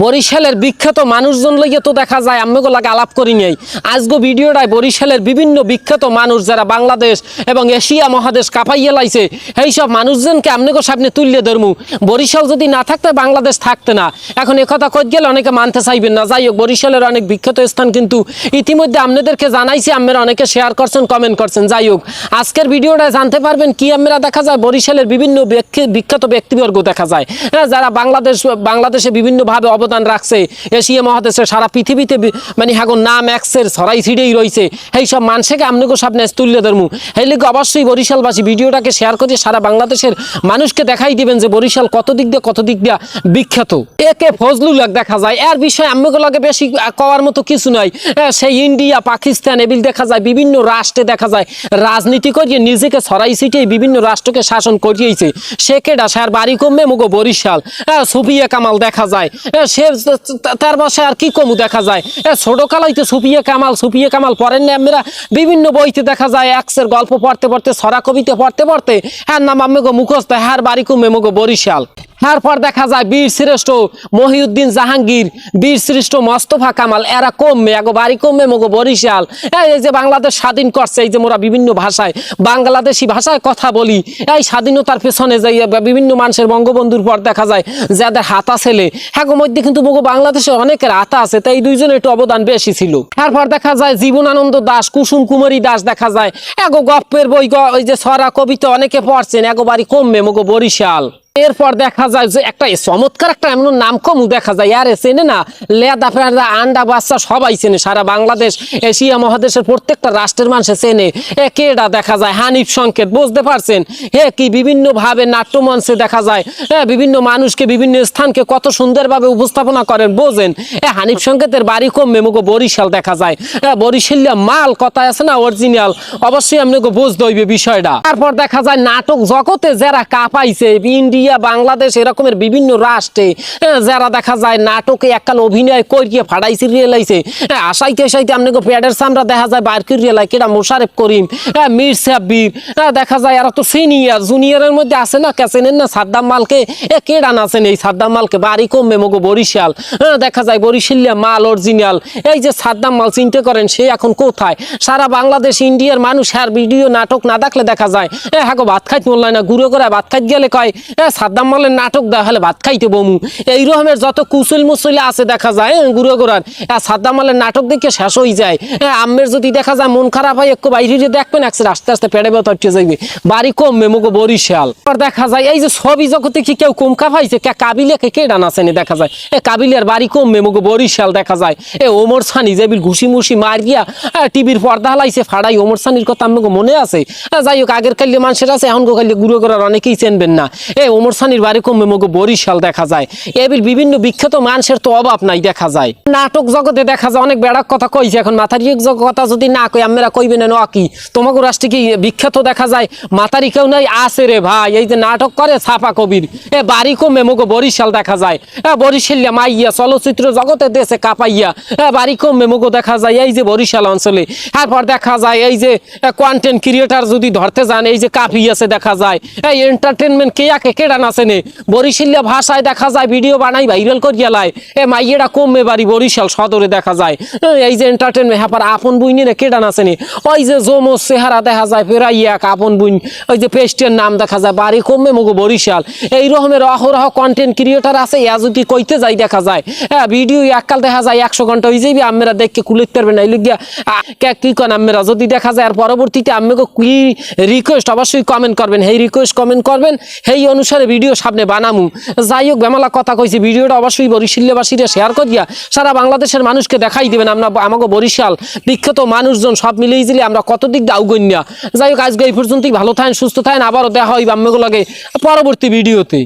বরিশালের বিখ্যাত মানুষজন লইয়ে তো দেখা যায় আমি লাগে আলাপ করি নাই। আজগো ভিডিওটায় বরিশালের বিভিন্ন বিখ্যাত মানুষ যারা বাংলাদেশ এবং এশিয়া মহাদেশ কাঁপাইয়ে লাইছে এই সব মানুষজনকে আমনেগো সামনে তুললে ধরমু। বরিশাল যদি না থাকতে বাংলাদেশ থাকতে না। এখন একথা কই গেলে অনেকে মানতে চাইবেন না। যাই হোক বরিশালের অনেক বিখ্যাত স্থান কিন্তু ইতিমধ্যে আপনাদেরকে জানাইছি আপনারা অনেকে শেয়ার করছেন কমেন্ট করছেন। যাই হোক আজকের ভিডিওটা জানতে পারবেন কি আমরা দেখা যায় বরিশালের বিভিন্ন বিখ্যাত ব্যক্তিবর্গ দেখা যায়। হ্যাঁ, যারা বাংলাদেশ বাংলাদেশে বিভিন্নভাবে অবদান রাখছে। এশিয়া মহাদেশে সারা পৃথিবীতে মানে হাগো নাম এক্সের ছড়াই ছিড়েই রয়েছে সেই সব মানুষকে আপনাকে সামনে তুললে ধরমু। এই লিগে, অবশ্যই বরিশালবাসী ভিডিওটাকে শেয়ার করে সারা বাংলাদেশের মানুষকে দেখাই দিবেন যে বরিশাল কত দিক দিয়ে, কত দিক দিয়ে বিখ্যাত। একে ফজলুল দেখা যায়। এর বিষয়ে আমাকে লাগে বেশি কওয়ার মতো কিছু নাই। সেই ইন্ডিয়া, পাকিস্তান, এবিল দেখা যায়। বিভিন্ন রাষ্ট্রে দেখা যায়। রাজনীতি করিয়ে নিজেকে ছড়াই ছিটিয়ে বিভিন্ন রাষ্ট্রকে শাসন করিয়েছে। সে কেডা সার বাড়ি কমবে মুগো বরিশাল। সুফিয়া কামাল দেখা যায়। সে তার বাসায় আর কি কমু দেখা যায়? ছোট কালাইতে সুপিয়ে কামাল সুপিয়ে কামাল পড়েন না আমরা বিভিন্ন বইতে দেখা যায়, এক্সের গল্প পড়তে পড়তে সরা কবিতে পড়তে পড়তে হ্যাঁ নাম আমেগো মুখস্থ হ্যাঁ বাড়ি কমে গো বরিশাল। তারপর দেখা যায় বীর শ্রেষ্ঠ মহিউদ্দিন জাহাঙ্গীর, বীর শ্রেষ্ঠ মোস্তফা কামাল, এরা কমবে এগো বাড়ি কমবে, মগো বরিশাল। এই যে বাংলাদেশ স্বাধীন করছে, এই যে মোরা বিভিন্ন ভাষায়, বাংলাদেশি ভাষায় কথা বলি, এই স্বাধীনতার পেছনে যাই বিভিন্ন মানুষের বঙ্গবন্ধুর পর দেখা যায় যাদের হাতা ছেলে হ্যাঁ মধ্যে কিন্তু মগো বাংলাদেশে অনেকের হাতা আছে, তাই দুইজনের একটু অবদান বেশি ছিল। তারপর দেখা যায় জীবনানন্দ দাস, কুসুম কুমারী দাস দেখা যায়। এগো গপ্পের বই ওই যে ছড়া কবিতা অনেকে পড়ছেন এগো বাড়ি কমবে, মগো বরিশাল। এরপর দেখা যায় যে একটা চমৎকার একটা এমন নাম কম দেখা যায়। আরে চেনে না, লেদা ফেদা, আন্ডা বাচ্চা সবাই চেনে, সারা বাংলাদেশ, এশিয়া মহাদেশের প্রত্যেকটা রাষ্ট্রের মানুষে চেনে। এ কেডা দেখা যায়? হানিফ সংকেত, বুঝতে পারছেন? হে কি বিভিন্ন ভাবে নাট্যমঞ্চে দেখা যায় হ্যাঁ বিভিন্ন মানুষকে বিভিন্ন স্থানকে কত সুন্দরভাবে উপস্থাপনা করেন, বোঝেন? এ হানিফ সংকেতের বাড়ি কমবে, মুগো বরিশাল দেখা যায়। হ্যাঁ বরিশালিয়া মাল কথা আছে না অরিজিনাল অবশ্যই আপনাকে বুঝতে হইবে বিষয়টা। তারপর দেখা যায় নাটক জগতে যারা কাঁপাইছে ইন্ডিয়া বাংলাদেশ এরকমের বিভিন্ন রাষ্ট্রে হ্যাঁ, যারা দেখা যায় নাটকে এককাল অভিনয় করিয়ে ফাড়াইছে রিয়েলাইছে হ্যাঁ, আসাইতে আসাইতে আপনাকে প্যাডের সামরা দেখা যায় বাইর করে রিয়েলাই কেটা মোশারেফ করিম হ্যাঁ, মীর সাব্বির দেখা যায় এরা তো সিনিয়র জুনিয়রের মধ্যে আছে না কে চেনেন না সাদ্দাম মালকে? এ কেডা না চেনে এই সাদ্দাম মালকে? বাড়ি কমবে মগো বরিশাল দেখা যায় বরিশালিয়া মাল অরিজিনাল। এই যে সাদ্দাম মাল চিনতে করেন সে এখন কোথায়? সারা বাংলাদেশ ইন্ডিয়ার মানুষ আর ভিডিও নাটক না দেখলে দেখা যায় এ হ্যাঁ গো ভাত খাইতে বললাই না গুঁড়ো করে ভাত খাইতে গেলে কয় সাদ্দাম মালের নাটক হলে ভাত খাইতে বমু। এই রকমের যত কুশল মুসল আছে দেখা যায় এ, গুঁড়ো এ, সাদ্দাম মালের নাটক দেখে শেষ হয়ে যায়। আম্মের যদি দেখা যায় মন খারাপ হয় একটু বাইরে দেখবেন একসাথে আস্তে আস্তে পেড়ে বেতর যাইবে। বাড়ি কমবে মুগো বরিশাল। আর দেখা যায় এই যে ছবি জগতে কি কেউ কম কাপাইছে কে কাবিলে কে কে ডানাছেনি দেখা যায়। এ কাবিলের বাড়ি কমবে মুগো বরিশাল দেখা যায়। এ ওমর সানি যে বিল ঘুষি মুসি মার গিয়া টিভির পর্দা হালাইছে ফাড়াই ওমর সানির কথা আমাকে মনে আছে। যাই হোক আগের কাল্লে মানুষের আছে এখন গো কাল্লে গুঁড়ো করার অনেকেই চেনবেন না। এ ওমর সানির বাড়ি কমবে, মুগো বরিশাল দেখা যায়। এবিল বিভিন্ন বিখ্যাত মানুষের তো অভাব নাই দেখা যায়। নাটক জগতে দেখা যায়, অনেক বেড়াক কথা কইছে, এখন মাথার কথা যদি না কই আমরা কইবেন না কি? তোমাকে রাষ্ট্রে কি বিখ্যাত দেখা যায়? মাতারি কেউ নাই? আছে রে ভাই, এই যে নাটক করে ছাপা কবির। এ বাড়ি কমে মগো বরিশাল দেখা যায়। এ বরিশালিয়া মাইয়া, চলচ্চিত্র জগতে দেশে কাপাইয়া। এ বাড়ি কমে মগো দেখা যায়, এই যে বরিশাল অঞ্চলে। তারপর দেখা যায়, এই যে কন্টেন্ট ক্রিয়েটার যদি ধরতে যান, এই যে কাফি আছে দেখা যায়। এই এন্টারটেনমেন্ট কে আকে কেডা নাচে নে বরিশালিয়া ভাষায় দেখা যায় ভিডিও বানাই ভাইরাল করিয়া লাই। এ মাইয়েরা কমে বাড়ি বরিশাল সদরে দেখা যায়। এই যে এন্টারটেনমেন্ট হ্যাপার আপন বুই নিয়ে কেডা নাচে নে ওই যে জমো চেহারা দেখা যায় ফেরাই এক আপন বুই ওই যে পেস্টের নাম দেখা যায় বাড়ি কমে মগো বরিশাল। এই রকমের অহরহ কন্টেন্ট ক্রিয়েটার আছে ইয়া যদি কইতে যাই দেখা যায়। হ্যাঁ ভিডিও এককাল দেখা যায় একশো ঘণ্টা হয়ে যাইবে আমরা দেখকে কুলিতে পারবেন না। এই লিগিয়া আ, কে কন আমরা যদি দেখা যায় আর পরবর্তীতে আমাকে কি রিকোয়েস্ট অবশ্যই কমেন্ট করবেন। সেই রিকোয়েস্ট কমেন্ট করবেন সেই অনুসারে ভিডিও সামনে বানামু। যাই হোক, বেমালা কথা কইছি, ভিডিওটা অবশ্যই বরিশিল্যবাসীরা শেয়ার করিয়া সারা বাংলাদেশের মানুষকে দেখাই দেবেন আমরা আমাকে বরিশাল, বিখ্যাত মানুষজন সব মিলিয়ে দিলে আমরা কত দিক দাউগন্যা যাই হোক, আজকে এই পর্যন্তই, ভালো থাকেন, সুস্থ থাকেন, আবারও দেখা হইবে আমাকে লাগে পরবর্তী ভিডিওতে।